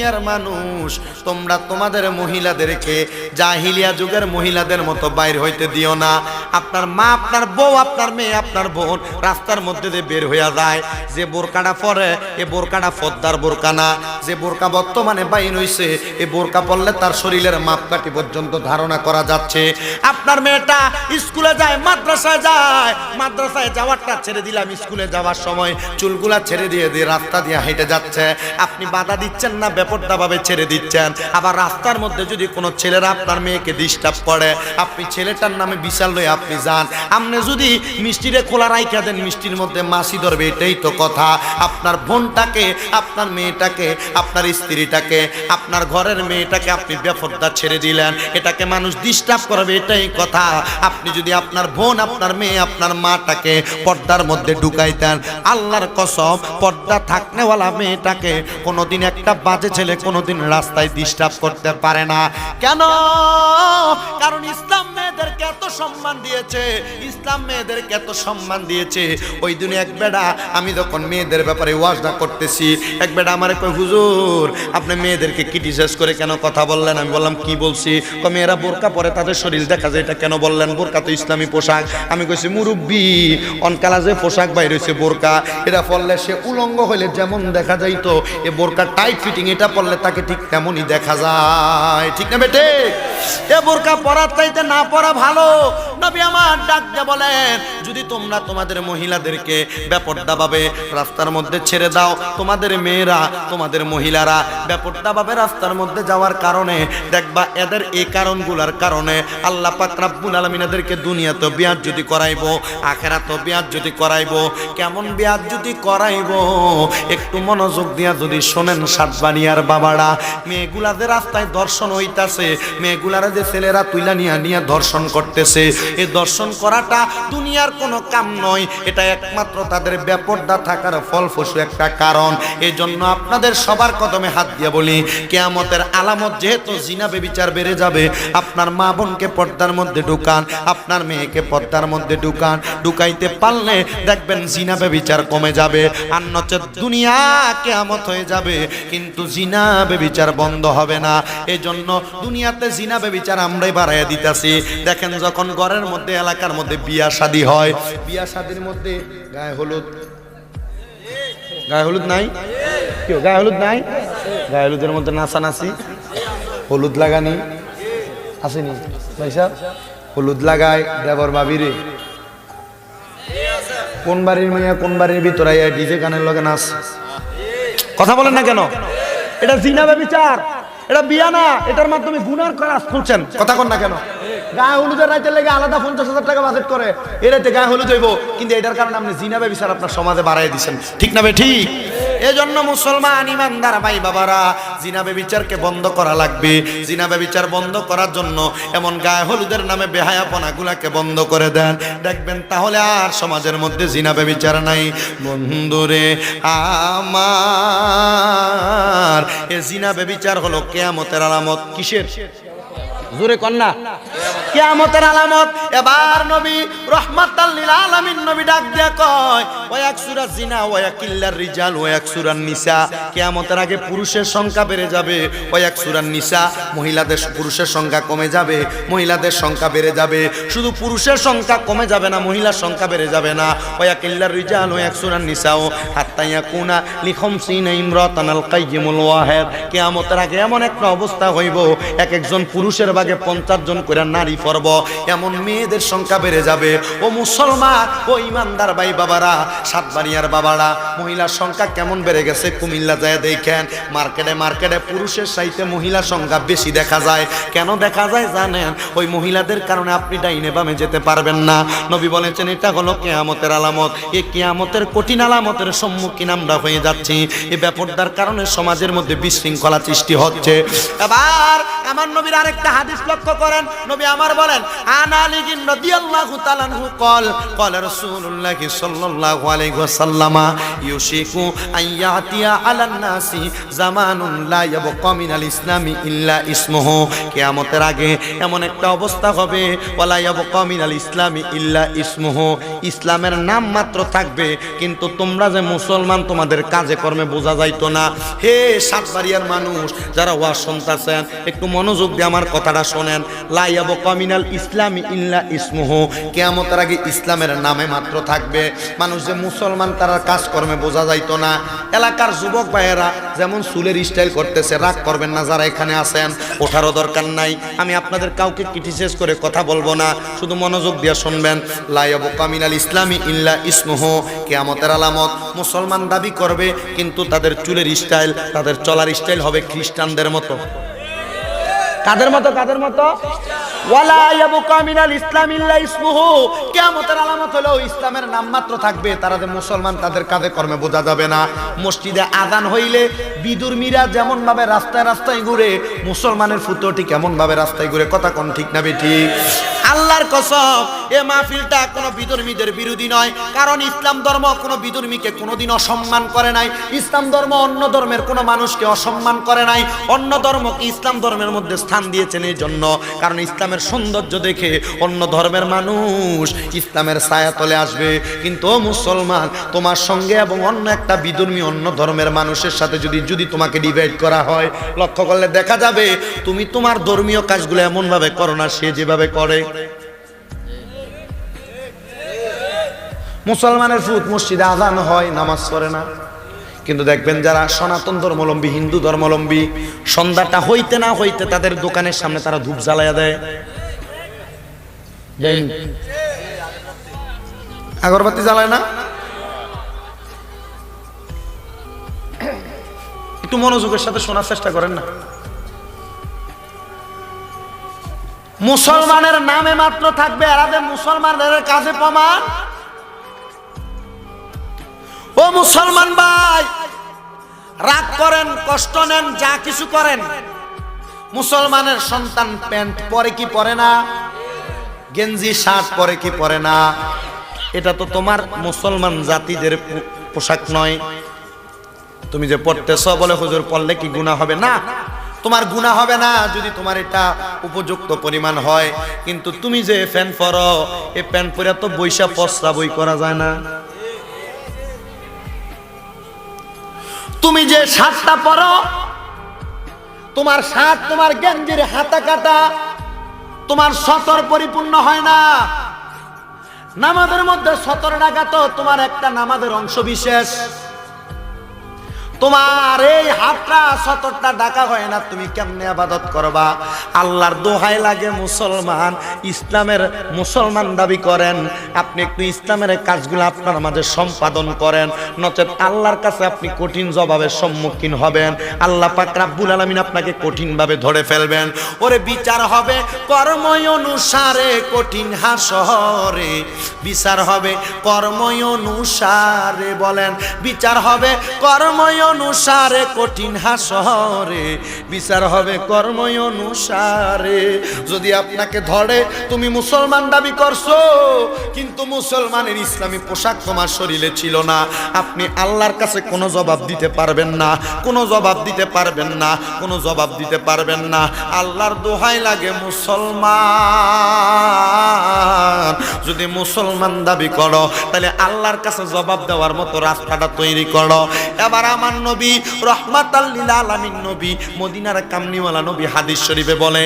দুনিয়ার মানুষ তোমরা তোমাদের মহিলাদেরকে জাহিলিয়া যুগের মহিলাদের মতো বাইর হইতে দিও না। আপনার মা, আপনার বউ, আপনার মেয়ে, আপনার বোন রাস্তার মধ্যে দিয়ে বের হইয়া যায়। যে বোরকাটা পরে, এ বোরকাটা ফদ্দার বোরকা না। যে বোরকা বর্তমানে বাইন হইছে, এ বোরকা পরলে তার শরীরের মাপকাঠি পর্যন্ত ধারণা করা যাচ্ছে। আপনার মেয়েটা স্কুলে যায়, মাদ্রাসায় যায়। মাদ্রাসায় যাওয়ারটা ছেড়ে দিলাম, স্কুলে যাওয়ার সময় চুলগুলা ছেড়ে দিয়ে দিয়ে রাস্তা দিয়ে হেঁটে যাচ্ছে। আপনি বাধা দিচ্ছেন না ব্যাপারটা ভাবে ছেড়ে দিচ্ছেন। আবার রাস্তার মধ্যে যদি কোনো ছেলেরা আপনার মেয়েকে ডিস্টার্ব করে, আপনি ছেলেটার নামে বিশাল লয়ে আপনি যান আপনি যদি মিষ্টিরে খোলা রাইখা দেন, মিষ্টির মধ্যে মাছি ধরবে, এটাই তো কথা। আপনার বোনটাকে, আপনার মেয়েটাকে, আপনার স্ত্রীটাকে, আপনার ঘরের মেয়েটাকে আপনি বেফরদা ছেড়ে দিলেন। এটাকে মানুষ ডিস্টার্ব করবে, এটাই কথা। আপনি যদি আপনার বোন, আপনার মেয়ে, আপনার মাটাকে পর্দার মধ্যে ঢুকাইতেন আল্লাহর কসম, পর্দা থাকনেওয়ালা মেয়েটাকে কোনোদিন একটা বাজে ছেলে কোনোদিন রাস্তায় ডিস্টার্ব করতে পারে না। কেন? কারণ ইসলাম মেয়েদেরকে এত সম্মান দিয়েছে, ইসলাম মেয়েদেরকে এত সম্মান দিয়েছে। ওই দিনে এক বেড়া, আমি যখন মেয়েদের ব্যাপারে ওয়াজটা করতেছি, এক বেড়া আমার কই হুজুর, আপনি মেয়েদেরকে ক্রিটিসাইজ করে কেন কথা বললেন? আমি বললাম, কি বলছি? ক মেয়েরা বোরকা পরে তাদের শরীর দেখা যায়, এটা কেন বললেন? বোরকা তো ইসলামী পোশাক। আমি কইছি, মুরব্বি, অনকালা যে পোশাক বাইর হয়েছে বোরকা এটা পরলে সে উলঙ্গ হইলে যেমন দেখা যাইতো, এ বোরকা টাইট ফিটিং এটা পরলে তাকে ঠিক তেমনই দেখা যায়। ঠিক না বেটে এ বোরকা পরার চাইতে না পরা ভালো। নবী আমার ডাক দিয়ে বলেন, যদি তোমরা তোমাদের মহিলাদেরকে ব্যাপারটা ভাবে রাস্তার মধ্যে ছেড়ে দাও, তোমাদের মেয়েরা, তোমাদের মহিলারা ব্যাপারটা ভাবে রাস্তার মধ্যে যাওয়ার কারণে, দেখবা এদের এই কারণগুলোর কারণে আল্লাহ পাক রাব্বুল দুনিয়াতে বিয়াত যদি করাইবো আখেরাতে বিয়াত যদি করাইবো, কেমন বিয়াত যদি করাইবো? একটু মনোযোগ দিয়া যদি শোনেন সাতবানিয়ার বাবারা, মেয়েগুলা যে রাস্তায় দর্শন হইতাছে, মেয়েগুলারা যে ছেলেরা তুইলা নিয়া নিয়া দর্শন করতেছে এই দর্শন করাটা দুনিয়ার কোনো কাম নয়। এটা একমাত্র তাদের ব্যাপরদা থাকার ফলফসু একটা কারণ। এই জন্য আপনাদের সবার কদমে হাত দিয়ে বলি, কেয়ামতের আলামত যেহেতু জিনাবে বিচার বেড়ে যাবে, আপনার মা বোনকে পর্দার মধ্যে ঢুকান, আপনার মেয়েকে পর্দার মধ্যে ঢুকান, ঢুকাইতে পারলে দেখবেন জিনাবে বিচার কমে যাবে, আর নচেত দুনিয়া কেয়ামত হয়ে যাবে, কিন্তু জিনাবে বিচার বন্ধ হবে না। এই জন্য দুনিয়াতে জিনাবে বিচার আমরাই বাড়াইয়া দিতেছি। দেখেন যখন ঘরের মধ্যে এলাকার মধ্যে বিয়া শাদী হয়। বিয়া শাদীর মধ্যে গায়ে হলুদ। গায়ে হলুদ নাই? কেউ গায়ে হলুদ নাই? গায়ে হলুদের মধ্যে নাচানাচি। হলুদ লাগানি। আসেনি? ভাই সাহেব হলুদ লাগায় দেবর বাবিরে। কোন বাড়ির মেয়ে কোন বাড়ির ভিতরে ডিজে গানের লগে নাচ? কথা বলেন না কেন? এটা জিনা বিচার এটা বিয়া না এটার মাধ্যমে গুনার কাজ খুলছেন। কথা কন না কেন? গায়ে হলুদের রাইতে লেগে আলাদা পঞ্চাশ হাজার টাকা বাজেট করে। এর রাইতে গায়ে হলুদ হইব। কিন্তু এটার কারণে আপনি জিনা বিচার আপনার সমাজে বাড়াই দিচ্ছেন ঠিক না ঠিক? এজন্য মুসলমান ইমানদার ভাই বাবারা জিনাবে বিচারকে বন্ধ করা লাগবে। জিনাবে বিচার বন্ধ করার জন্য এমন গায়ে হলুদের নামে বেহায়াপনা গুলাকে বন্ধ করে দেন। দেখবেন তাহলে আর সমাজের মধ্যে জিনাবে বিচার নাই। বন্ধুরে, আমার এ জিনাবে বিচার হলো কেয়ামতের আলামত কিসের? জোরে কন্যা কেয়ামতের আলামত, এবার নবী রহমাতাল্লিল আলামিন নবী ডাক দিয়া কয় ওয়া এক সূরা জিনা ওয়া কিল্লার রিজাল ওয়া এক সূরা নিসা। কেয়ামতের আগে পুরুষের সংখ্যা বেড়ে যাবে ওয়া এক সূরা নিসা। মহিলাদের পুরুষের সংখ্যা কমে যাবে, মহিলাদের সংখ্যা বেড়ে যাবে। শুধু পুরুষের সংখ্যা কমে যাবে না, মহিলার সংখ্যা বেড়ে যাবে না। ওয়া কিল্লার রিজাল ওয়া এক সূরা নিসাও হাত্তা ইয়াকুনা লিখামসিনা ইমরাতান আল কাইয়িমুল ওয়াহিদ। কেয়ামতের আগে এমন একটা অবস্থা হইব, এক একজন পুরুষের ভাগে পঞ্চাশ জন করে নারী পর্ব। এমন মেয়েদের সংখ্যা বেড়ে যাবে। ও মুসলমান, ও ইমানদার ভাই বাবারা, সাতবাড়িয়ার বাবারা, মহিলার সংখ্যা কেমন বেড়ে গেছে কুমিল্লা যায় দেখেন। মার্কেটে মার্কেটে পুরুষের সাইতে মহিলা সংখ্যা বেশি দেখা যায়। কেন দেখা যায় জানেন? ওই মহিলাদের কারণে আপনি ডাইনে বামে যেতে পারবেন না। নবী বলেছেন, এটা হলো কেয়ামতের আলামত। এই কেয়ামতের কঠিন আলামতের সম্মুখীন আমরা হয়ে যাচ্ছি। এই ব্যাপারটার কারণে সমাজের মধ্যে বিশৃঙ্খলা সৃষ্টি হচ্ছে। এবার আমার নবীর আরেকটা হাদিস লক্ষ্য করেন। নবী আমার বলেন, আনা লিগিন রাদিয়াল্লাহু তাআলা আনহু কল। কল রাসূলুল্লাহি সাল্লাল্লাহু আলাইহি ওয়াসাল্লাম, ইউশিকু আইয়াতিয়া আলান নাসি জামানুন লা ইয়াবকা মিনাল ইসলামি ইল্লা ইসমুহু। কিয়ামতের আগে এমন একটা অবস্থা হবে, ওয়ালা ইয়াবকা মিনাল ইসলামি ইল্লা ইসমুহু। ইসলামের নাম মাত্র থাকবে, কিন্তু তোমরা যে মুসলমান, তোমাদের কাজে কর্মে বোঝা যাইতো না। হে সাতবাড়িয়ার মানুষ, যারা ওয়াজ শুনতাছেন, একটু মনোযোগ দিয়ে আমার কথাটা শোনেন। লা ইয়াবকা মিনাল ইসলামি ইল্লা ইসমুহু। কেয়ামতের আগে ইসলামের নামে মাত্র থাকবে। মানুষ যে মুসলমান, তারা কাজকর্মে বোঝা যাইতো না। এলাকার যুবক ভাইয়েরা যেমন চুলের স্টাইল করতেছে, রাগ করবেন না যারা এখানে আছেন। ওঠারও দরকার নাই। আমি আপনাদের কাউকে ক্রিটিসাইজ করে কথা বলব না। শুধু মনোযোগ দিয়ে শুনবেন। লাইয়াবু কামিনাল ইসলামী ইল্লা ইসমুহ। কেয়ামতের আলামত। মুসলমান দাবি করবে, কিন্তু তাদের চুলের স্টাইল তাদের চলার স্টাইল হবে খ্রিস্টানদের মতো। কাদের মতো কাদের মতো? আলামত ইসলামের থাকবে। তারা যে মুসলমান, তাদের কর্মে বোঝা যাবে না। মসজিদে আজান হইলে রাস্তায় রাস্তায় ঘুরে, মুসলমানের ফুটোটি কেমন ভাবে রাস্তায় ঘুরে, কথা কোন ঠিক না বেটি আল্লাহর কসম, এ মাহফিলটা কোনো বিধর্মীদের বিরোধী নয়, কারণ ইসলাম ধর্ম কোনো বিধর্মীকে কোনোদিন অসম্মান করে নাই, ইসলাম ধর্ম অন্য ধর্মের কোনো মানুষকে অসম্মান করে নাই, অন্য ধর্মকে ইসলাম ধর্মের মধ্যে স্থান দিয়েছেন এই জন্য, কারণ ইসলামের সৌন্দর্য দেখে অন্য ধর্মের মানুষ ইসলামের ছায়া তলে আসবে। কিন্তু ও মুসলমান, তোমার সঙ্গে এবং অন্য একটা বিধর্মী অন্য ধর্মের মানুষের সাথে যদি যদি তোমাকে ডিভাইড করা হয়, লক্ষ্য করলে দেখা যাবে, তুমি তোমার ধর্মীয় কাজগুলো এমনভাবে করো না, সে যেভাবে করে। মুসলমানের ফুট মসজিদে আজান হয় নামাজ পড়ে না। কিন্তু দেখবেন যারা সনাতন ধর্মলম্বী হিন্দু ধর্মলম্বী সন্ধ্যাটা হইতে না হইতে তাদের দোকানের সামনে তারা ধূপ জ্বালাইয়া দেয়। আগরবাতি জ্বালায় না? একটু মনোযোগের সাথে শোনার চেষ্টা করেন না। মুসলমানের নামে মাত্র থাকবে আর আদের মুসলমানের কাজে প্রমাণ। ও মুসলমান ভাই, রাগ করেন, কষ্ট নেন, যা কিছু করেন। মুসলমানের সন্তান প্যান্ট পরে কি পরে না? গেঞ্জি, শার্ট পরে কি পরে না? এটা তো তোমার মুসলমান জাতিদের পোশাক নয়। তুমি যে পড়তেছ বলে হুজুর পড়লে কি গুণা হবে? না, তোমার গুণা হবে না যদি তোমার এটা উপযুক্ত পরিমাণ হয়। কিন্তু তুমি যে প্যান্ট পরো এই প্যান্ট পরে তো বৈশা পসরা বই করা যায় না। তুমি যে শার্টটা পরো তোমার শার্ট তোমার গেঞ্জির হাতা কাটা তোমার সতর পরিপূর্ণ হয় না। নামাজের মধ্যে সতর ডাকা তো তোমার একটা নামাজের অংশ বিশেষ। তোমার এই হাতটা সতরটা ডাকা হয় না, তুমি কেমনে আবাদত করবা? আল্লাহর দোহাই লাগে মুসলমান, ইসলামের মুসলমান দাবি করেন, আপনি একটু ইসলামের কাজগুলো আপনার মাঝে সম্পাদন করেন, নচেত আল্লাহর কাছে আপনি কঠিন জবাবের সম্মুখীন হবেন, আল্লাহ পাক রাব্বুল আলামিন আপনাকে কঠিনভাবে ধরে ফেলবেন। ওরে বিচার হবে কর্মই অনুসারে, কঠিন হাসরে। বিচার হবে কর্মই অনুসারে বলেন, বিচার হবে কর্মই অনুসারে কঠিন হাসরে, বিচার হবে কর্ম অনুসারে। যদি আপনাকে ধরে, তুমি মুসলমান দাবি করছ, কিন্তু মুসলমানের ইসলামী পোশাক তোমার শরীরে ছিল না। আপনি আল্লাহর কাছে কোনো জবাব দিতে পারবেন না, কোনো জবাব দিতে পারবেন না, কোনো জবাব দিতে পারবেন না। আল্লাহর দোহাই লাগে মুসলমান। যদি মুসলমান দাবি করো, তাহলে আল্লাহর কাছে জবাব দেওয়ার মতো রাস্তাটা তৈরি করো। এবার আমার নবী রহমাত আলামিন নবী, মদিনার কামনিওয়ালা নবী হাদিস শরীফে বলে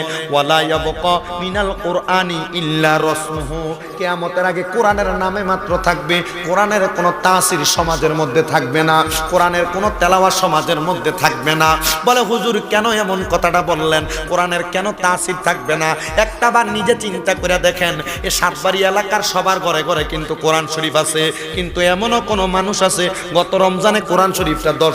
মিনাল কোরআনি ইল্লা রসমুহু কিয়ামতের আগে কোরআনের নামে মাত্র থাকবে, কোরআনের কোনো তাসির সমাজের মধ্যে থাকবে না, কোরআনের কোনো তেলাওয়া সমাজের মধ্যে থাকবে না। বলে, হুজুর, কেন এমন কথাটা বললেন? কোরআনের কেন তাসির থাকবে না? একটা বার নিজে চিন্তা করে দেখেন, এ সাতবাড়ি এলাকার সবার ঘরে ঘরে কিন্তু কোরআন শরীফ আছে, কিন্তু এমনও কোনো মানুষ আছে, গত রমজানে কোরআন শরীফটা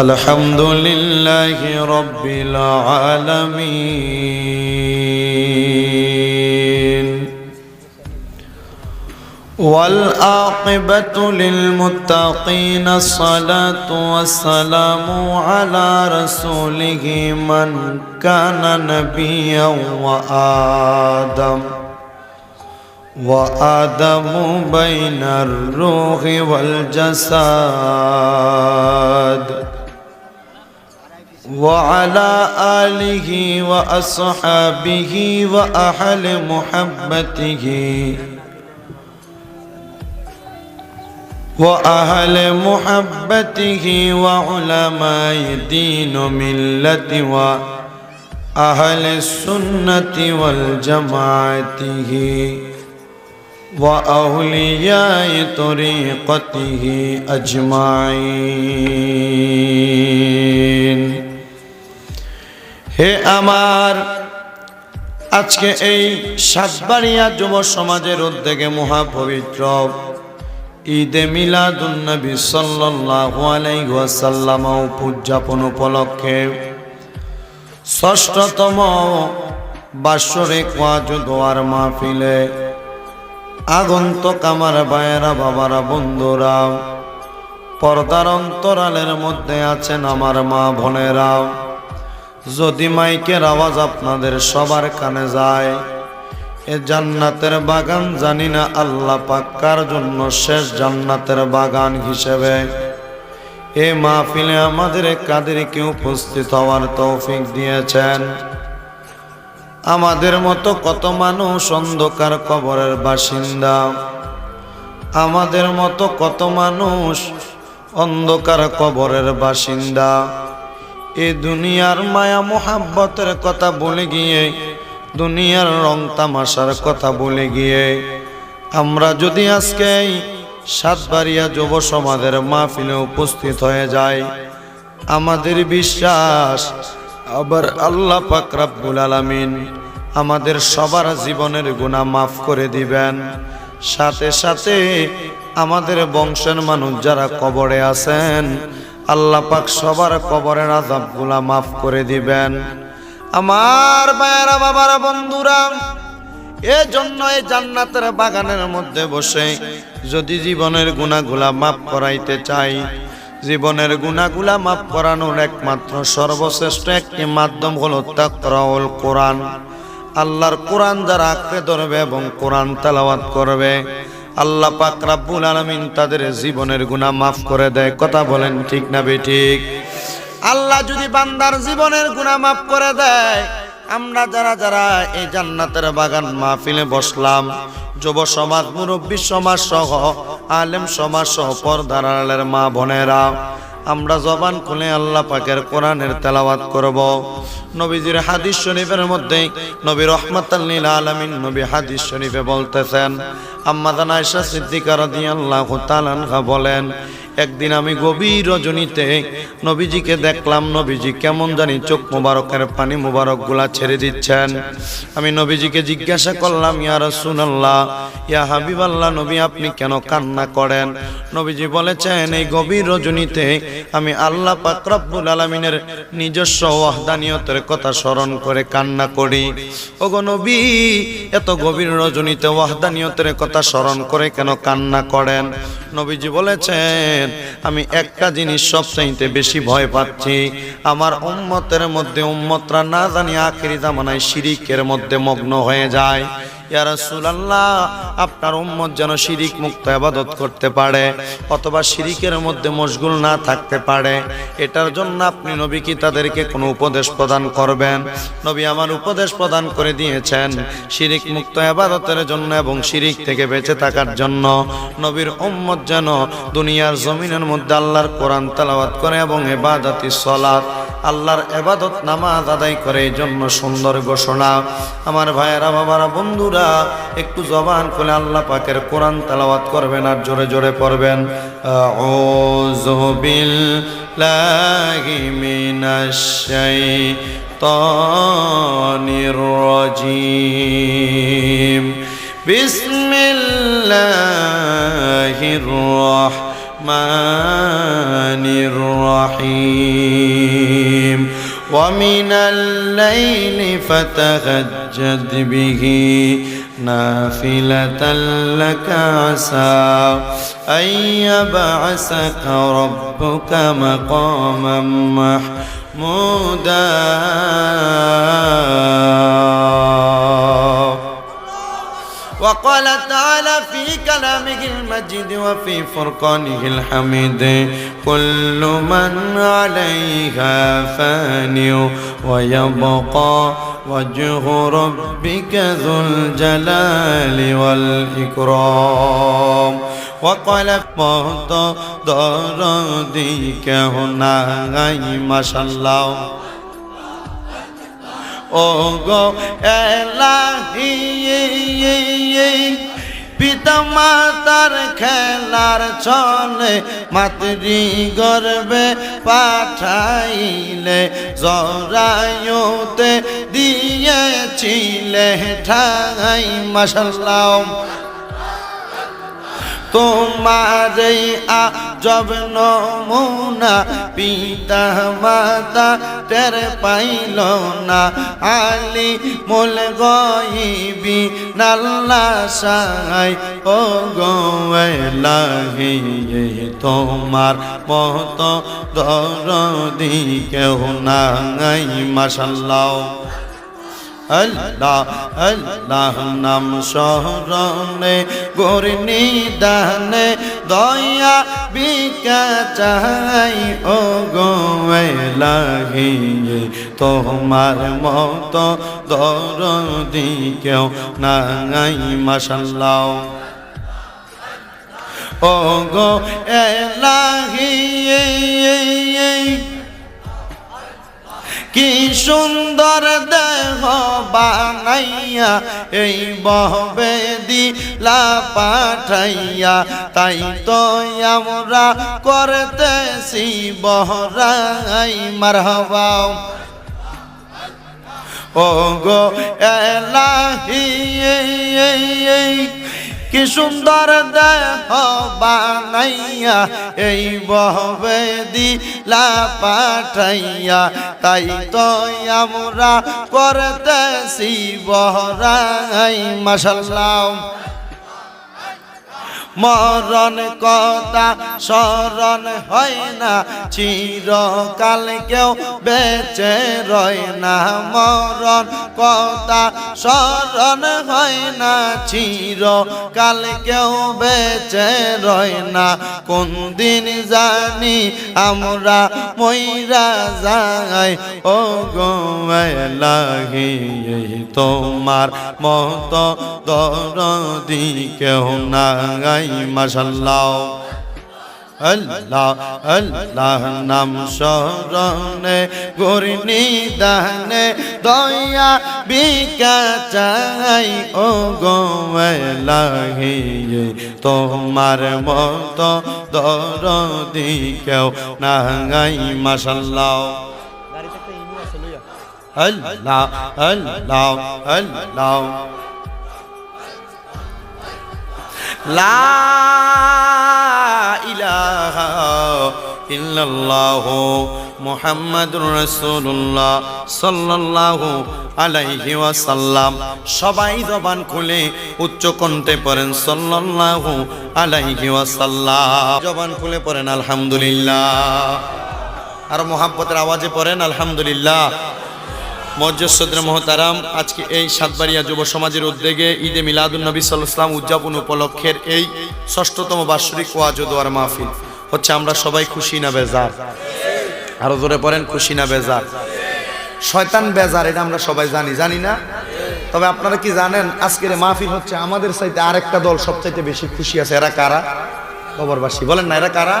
الحمد لله رب العالمين والعاقبة للمتقين الصلاة والسلام على رسوله من كان نبيا وآدم وآدم بين الروح والجسد وعلى آله وأصحابه وأهل محبته وأهل محبته وعلماء دين ملة وأهل السنة والجماعته وأولياء طريقته أجمعين. হে আমার, আজকে এই সাতবাড়িয়া যুব সমাজের উদ্যোগে মহাপবিত্র ঈদে মিলাদুন্নবী সাল্লাল্লাহু আলাইহি ওয়াসাল্লাম উদযাপন উপলক্ষে ষষ্ঠতম বাৎসরিক ওয়াজ দোয়ার মাহফিলে আগন্তক আমার বায়েরা বাবারা, বন্ধুরা, পর্দার অন্তরালের মধ্যে আছেন আমার মা বোনেরা। যদি মাইকের আওয়াজ আপনাদের সবার কানে যায়, এ জান্নাতের বাগান জানি না আল্লাহ পাক্কার জন্য শেষ জান্নাতের বাগান হিসেবে। এ মাহফিলে আমাদের কাদেরকে উপস্থিত হওয়ার তৌফিক দিয়েছেন। আমাদের মতো কত মানুষ অন্ধকার কবরের বাসিন্দা। আমাদের মতো কত মানুষ অন্ধকার কবরের বাসিন্দা। এ দুনিয়ার মায়া মোহাব্বতের কথা বলে গিয়ে, দুনিয়ার রং তামাশার কথা বলে গিয়ে, আমরা যদি আজকে সাতবাড়িয়া যুব সমাজের মাহফিলে উপস্থিত হয়ে যাই, আমাদের বিশ্বাস, আবার আল্লাহ পাক রাব্বুল আলামিন আমাদের সবার জীবনের গুনাহ মাফ করে দিবেন। সাথে সাথে আমাদের বংশের মানুষ যারা কবরে আছেন আল্লাহ পাক সবার কবরের আযাবগুলা মাফ করে দিবেন। আমার বায়রা বাবারা, বন্ধুরা, এজন্য এই জান্নাতের বাগানের মধ্যে বসে যদি জীবনের গুণাগুলা মাফ করাইতে চাই, জীবনের গুণাগুলা মাফ করানোর একমাত্র সর্বশ্রেষ্ঠ একটি মাধ্যম হলো তাকরাউল কোরআন। আল্লাহর কোরআন যারা আঁকড়ে ধরবে এবং কোরআন তেলাওয়াত করবে আল্লাহ পাক রাব্বুল আলামিন তাদের জীবনের গুনাহ মাফ করে দেয়। কথা বলেন ঠিক না বেঠিক আল্লাহ যদি বান্দার জীবনের গুনাহ মাফ করে দেয়, আমরা যারা যারা এই জান্নাতের বাগান মাহফিলে বসলাম, যুব সমাজ, মুরব্বী সমাজ সহ আলেম সমাজ সহ পর্দার মা বোনেরা আমরা জবান খুলে আল্লাহ পাকের কোরআনের তেলাওয়াত করব। নবীজির হাদিস শরীফের মধ্যে নবী রহমতাল্লিল আলমিন নবী হাদিস শরীফে বলতেছেন আম্মাদান আয়সা সিদ্দিকার দিয়ে আল্লাহ তালানহা বলেন একদিন আমি গভীর রজনীতে নবীজিকে দেখলাম। নবীজি কেমন জানি চোখ মুবারকের পানি মুবারকগুলা ছেড়ে দিচ্ছেন। আমি নবীজিকে জিজ্ঞাসা করলাম, ইয়া রাসূলুল্লাহ, ইয়া হাবিবাল্লাহ, নবী আপনি কেন কান্না করেন? নবীজি বলেছেন, এই গভীর রজনীতে আমি আল্লাহ পাক রব্বুল আলামিনের নিজস্ব ওয়াহদানিয়তের কথা স্মরণ করে কান্না করি। ওগো নবী, এত গভীর রজনীতে ওয়াহদানিয়তের কথা স্মরণ করে কেন কান্না করেন? নবীজি বলেছেন আমি একটা জিনিস সবচাইতে বেশি ভয় পাচ্ছি। আমার উম্মতের মধ্যে উম্মতরা না জানি আখেরি জামানায় শিরিকের মধ্যে মগ্ন হয়ে যায়। ইয়া রাসূলুল্লাহ, আপনার উম্মত যেন শিরিক মুক্ত ইবাদত করতে পারে, অথবা শিরিকের মধ্যে মশগুল না থাকতে পারে। এটার জন্য আপনি নবী কি তাদেরকে কোনো উপদেশ প্রদান করবেন। নবী আমার উপদেশ প্রদান করে দিয়েছেন শিরিক মুক্ত ইবাদতের জন্য এবং শিরিক থেকে বেঁচে থাকার জন্য। নবীর উম্মত যেন দুনিয়ার জমিনের মধ্যে আল্লাহর কোরআন তেলাওয়াত করে এবং ইবাদতি সালাত আল্লাহর এবাদত নামাজ আদায় করে এই জন্য সুন্দর ঘোষণা। আমার ভাইয়েরা, বাবারা, বন্ধুরা, একটু জবান খুলে আল্লাহ পাকের কোরআন তেলাওয়াত করবেন আর জোরে জোরে পড়বেন। বিল্লাহি মিনাশ শাইতানির الرحمن الرحيم. ومن الليل فتهجد به نافلة لك عسى أن يبعثك ربك مقاما محمودا. وقال تعالى في كلامه المجيد وفي فرقانه الحميد كل من عليها فان ويبقى وجه ربك ذو الجلال والإكرام. وقال مهد دردك هنا ما شاء الله. ও গো এলাহি পিতা মাতার খেলার চলে মাতৃ গর্বে পাঠাইলে জরায়ুতে দিয়েছিলে ঠাই মাসাল্লাহ তোমার আজব নমুনা, পিতা মাতা টের পাইল না। আলি মোল গইবি নাল্লা ও গোয়েলাহি তোমার মত দরদি কেউ নাই মাসাল্লাহ আল্লাহ আল্লাহ নাম শরণে গরনি দানে দয়া বিকা চাই ও গোয়েলাহি তোমার মত দরদি কেউ নাই মাসাল্লাহ ও গো এলাহি কি সুন্দর দেহ বানাইয়া এই বহবে দিলা পাঠাইয়া, তাই তো আমরা করতেছি বহরাই, মারহবা। ও গো এলাহি কি সুন্দর দেহ বানাইয়া এই বহবে দিলা পাঠাইয়া। তাই তো আমরা করতেছি বহরাই মাসাল্লাহ মরণ কথা স্মরণ হয় না, চিরকাল কেউ বেঁচে রয় না। মরণ কথা স্মরণ হয় না, চিরকাল কেউ বেঁচে রয় না। কোন দিন জানি আমরা মইরা যাই ও গো লাগি তোমার মত দরদি কেউ নাই মাসাল্লাহ আল্লাহ আল্লাহ নাম শরণে গরিনি দানে দয়া বিকা চাই ও গো লাগি তোমার মত দরদি কেউ নাই মাসাল্লাহ আল্লাহ আল্লাহ আল্লাহ। লা ইলাহা ইল্লাল্লাহু মুহাম্মাদুর রাসূলুল্লাহ সাল্লাল্লাহু আলাইহি ওয়াসাল্লাম। সবাই জবান খুলে উচ্চ কণ্ঠে পড়েন, সাল্লাল্লাহু আলাইহি ওয়াসাল্লাম। জবান খুলে পড়েন, আলহামদুলিল্লাহ। আর মোহাব্বতের আওয়াজে পড়েন, আলহামদুলিল্লাহ। মজ্জসদ্র মহতারাম, আজকে এই সাতবাড়িয়া যুব সমাজের উদ্যোগে ঈদে মিলাদুল নবী সাল্লাম উদযাপন উপলক্ষের এই ষষ্ঠতম বার্ষিক ওয়াজ ও মাহফিল। হচ্ছে আমরা সবাই খুশি না বেজার? আরও জোরে পড়েন, খুশি না বেজার? শয়তান বেজার, এটা আমরা সবাই জানি জানি না? তবে আপনারা কি জানেন, আজকের মাহফিল হচ্ছে আমাদের চাইতে আরেকটা দল সবচাইতে বেশি খুশি আছে, এরা কারা? খবরবাসী, বলেন না, এরা কারা?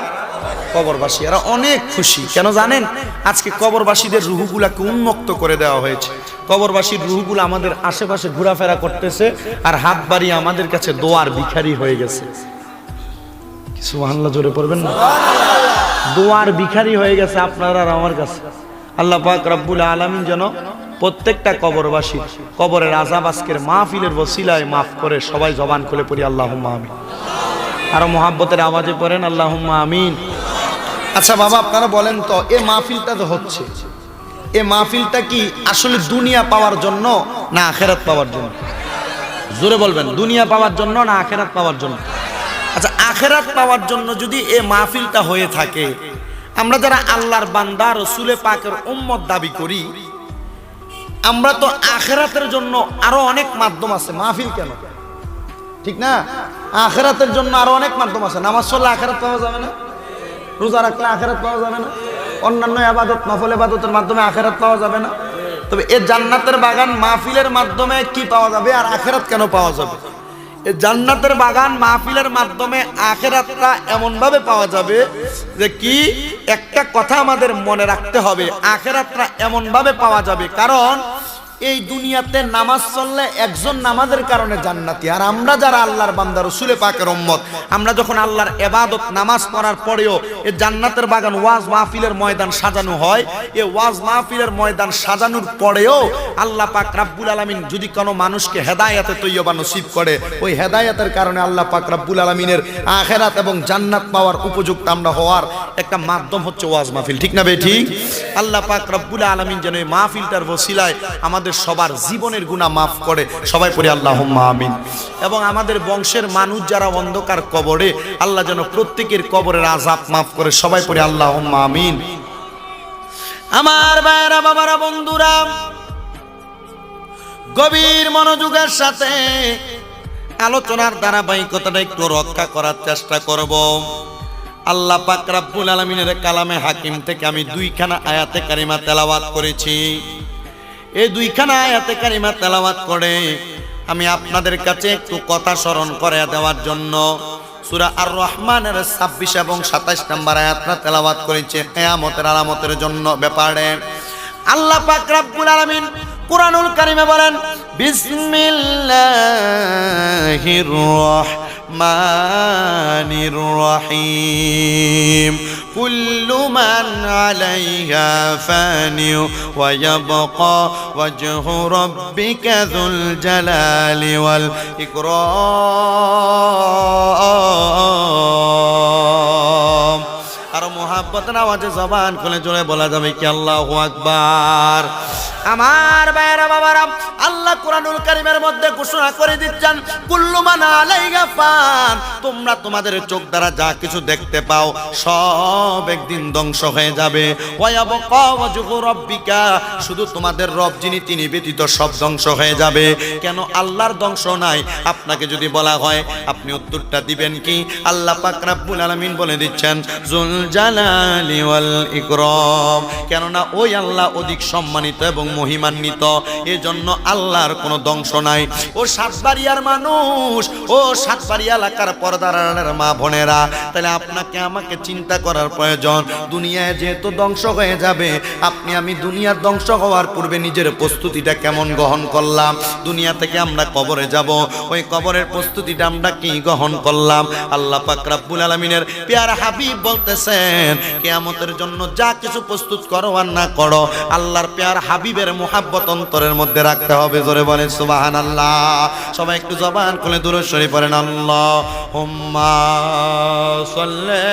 কবরবাসী, এরা অনেক খুশি। কেন জানেন? আজকে কবরবাসীদের রুহুগুলাকে উন্মুক্ত করে দেওয়া হয়েছে। কবরবাসীর রুহুগুলো আমাদের আশেপাশে ঘোরাফেরা করতেছে আর হাত বাড়িয়ে আমাদের কাছে দোয়ার ভিখারি হয়ে গেছে। কিছু আল্লাহ জোরে পড়বেন না? দোয়ার ভিখারি হয়ে গেছে আপনার আর আমার কাছে। আল্লাহ পাক রব্বুল আলামিন যেন প্রত্যেকটা কবরবাসী কবরের আজাব আজকের মাহফিলের বসিলায় মাফ করে সবাই জবান খুলে পড়ি আল্লাহ আমিন। আরও মোহাব্বতের আওয়াজে পড়েন আল্লাহ আমিন। আচ্ছা বাবা, আপনারা বলেন তো, এ মাহফিলটা তো হচ্ছে। এ মাহফিলটা কি আসলে দুনিয়া পাওয়ার জন্য না আখেরাত পাওয়ার জন্য? জোরে বলবেন, দুনিয়া পাওয়ার জন্য না আখেরাত পাওয়ার জন্য? আচ্ছা আখেরাত পাওয়ার জন্য যদি এ মাহফিলটা হয়ে থাকে, আমরা যারা আল্লাহর বান্দা, রসুলে পাকের উম্মত দাবি করি, আমরা তো আখেরাতের জন্য আরও অনেক মাধ্যম আছে। মাহফিল কেন? ঠিক না? আখেরাতের জন্য আরও অনেক মাধ্যম আছে। নামাজ পড়লে আখেরাত পাওয়া যাবে না? রোজা রাখলে আখেরাত পাওয়া যাবে না। অন্যান্য আবাদত নফল আবাদতের মাধ্যমে আখেরাত পাওয়া যাবে না। তবে এ জান্নাতের বাগান মাহফিলের মাধ্যমে কি পাওয়া যাবে আর আখেরাত কেন পাওয়া যাবে? এ জান্নাতের বাগান মাহফিলের মাধ্যমে আখেরাতটা এমন ভাবে পাওয়া যাবে যে কি? একটা কথা আমাদের মনে রাখতে হবে, আখেরাতটা এমন ভাবে পাওয়া যাবে। কারণ এই দুনিয়াতে নামাজ চললে একজন নামাজের কারণে জান্নাতি। আর আমরা যারা আল্লাহর বান্দা, রসুলে পাকের উম্মত, আমরা যখন আল্লাহর এবাদত, নামাজ পড়ার পরেও এই জান্নাতের বাগান ওয়াজ মাহফিলের ময়দান সাজানো হয়, এ ওয়াজ মাহফিলের ময়দান সাজানোর পরেও আল্লাহ পাক রাব্বুল আলামিন যদি কোনো মানুষকে হেদায়েতে তৈয়বা নসিব করে, ওই হেদায়াতের কারণে আল্লাহ পাক রাব্বুল আলামিনের আখেরাত এবং জান্নাত পাওয়ার উপযুক্ত আমরা হওয়ার একটা মাধ্যম হচ্ছে ওয়াজ মাহফিল। ঠিক না বে? ঠিক? আল্লাহ পাক রব্বুল আলামিন যেন এই মাহফিলটার বসিলায় আমাদের সবার জীবনের গুনাহ মাফ করে। সবাই পড়ে আল্লাহ আমিন। এবং আমাদের বংশের মানুষ যারা অন্ধকার কবরে, আল্লাহ যেন প্রত্যেকের কবরের আজাব মাফ করে। সবাই পড়ে আল্লাহ আমিন। আমার ভাইয়েরা, বাবারা, বন্ধুরা, গভীর মনোযোগের সাথে আলোচনার ধারাবাহিকতাটা একটু রক্ষা করার চেষ্টা করব। আল্লাহ পাক রাব্বুল আলামিনের কালামে হাকিম থেকে আমি দুইখানা আয়াতে কারিমা তেলাওয়াত করেছি। এই দুইখানা আয়াতে কারিমা তেলাওয়াত করে। আমি আপনাদের কাছে একটু কথা স্মরণ করে দেওয়ার জন্য সূরা আর রহমানের ছাব্বিশ এবং সাতাইশ নম্বর আয়াতটা তেলাওয়াত করেছে কেয়ামতের আলামতের জন্য ব্যাপারে। আল্লাহ পাক রাব্বুল আলামিন কুরআনুল কারিমে বলেন, বিসমিল্লাহির রহমানির কুল্লু মান আলাইহা ফানি ওয়া ইয়াবকা ওয়াজহু রাব্বিকা যুল জালালি ওয়াল ইকরাম আর মোহাব্বতের আওয়াজে জবান খুলে জোরে বলা যাবে কি আল্লাহু আকবার। আমার ভাইয়েরা, বাবারা, আল্লাহ কোরআনুল কারিমের মধ্যে ঘোষণা করে দিচ্ছেন কুল্লুমান আলাইহা ফান। তোমরা তোমাদের চোখ দ্বারা যা কিছু দেখতে পাও, সব একদিন ধ্বংস হয়ে যাবে। ওয়ায়াবকা ওয়াজহু রাব্বিকা। শুধু তোমাদের রব যিনি, তিনি ব্যতীত সব ধ্বংস হয়ে যাবে। কেন আল্লাহর ধ্বংস নাই? আপনাকে যদি বলা হয়, আপনি উত্তরটা দিবেন কি? আল্লাহ পাক রাব্বুল আলামিন বলে দিচ্ছেন, জুল জালালি ওয়াল ইকরাম। কেননা ওই আল্লাহ অধিক সম্মানিত এবং মহিমান্বিত। এজন্য আল্লাহর কোনো ধ্বংস নাই। ও সাতবাড়িয়ার মানুষ, ও সাতবাড়িয়া এলাকার পর্দার মা বোনেরা, তাহলে আপনাকে আমাকে চিন্তা করার প্রয়োজন। দুনিয়ায় যেহেতু ধ্বংস হয়ে যাবে, আপনি আমি দুনিয়ার ধ্বংস হওয়ার পূর্বে নিজের প্রস্তুতিটা কেমন গ্রহণ করলাম? দুনিয়া থেকে আমরা কবরে যাব, ওই কবরের প্রস্তুতিটা আমরা কি গ্রহণ করলাম? আল্লাহ পাক রাব্বুল আলামিনের পেয়ার হাবিব বলতেছেন, কিয়ামতের জন্য যা কিছু প্রস্তুত করো আর না করো, আল্লাহর পেয়ার হাবিবের মোহাব্বত অন্তরের মধ্যে রাখতে হবে, জোরে বলেন সুবাহান আল্লাহ সবাই একটু জবান খুলে দূর সরে পড়েন আল্লাহ হুম্মা সাল্লি